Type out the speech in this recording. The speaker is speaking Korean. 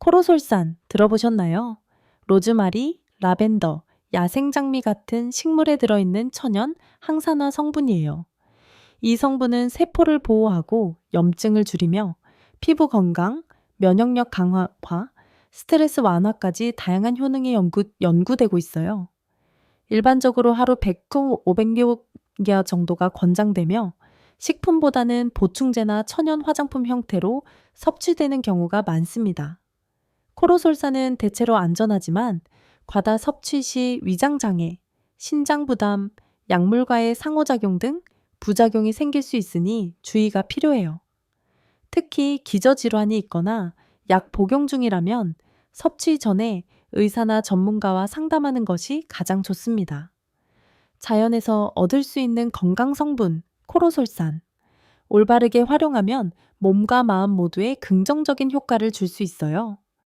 코로솔산 들어보셨나요? 로즈마리, 라벤더, 야생장미 같은 식물에 들어있는 천연 항산화 성분이에요. 이 성분은 세포를 보호하고 염증을 줄이며 피부 건강, 면역력 강화와 스트레스 완화까지 다양한 효능이 연구, 연구되고 있어요. 일반적으로 하루 100후 500여 정도가 권장되며 식품보다는 보충제나 천연 화장품 형태로 섭취되는 경우가 많습니다. 코로솔산은 대체로 안전하지만 과다 섭취 시 위장장애, 신장부담, 약물과의 상호작용 등 부작용이 생길 수 있으니 주의가 필요해요. 특히 기저질환이 있거나 약 복용 중이라면 섭취 전에 의사나 전문가와 상담하는 것이 가장 좋습니다. 자연에서 얻을 수 있는 건강 성분, 코로솔산. 올바르게 활용하면 몸과 마음 모두에 긍정적인 효과를 줄 수 있어요.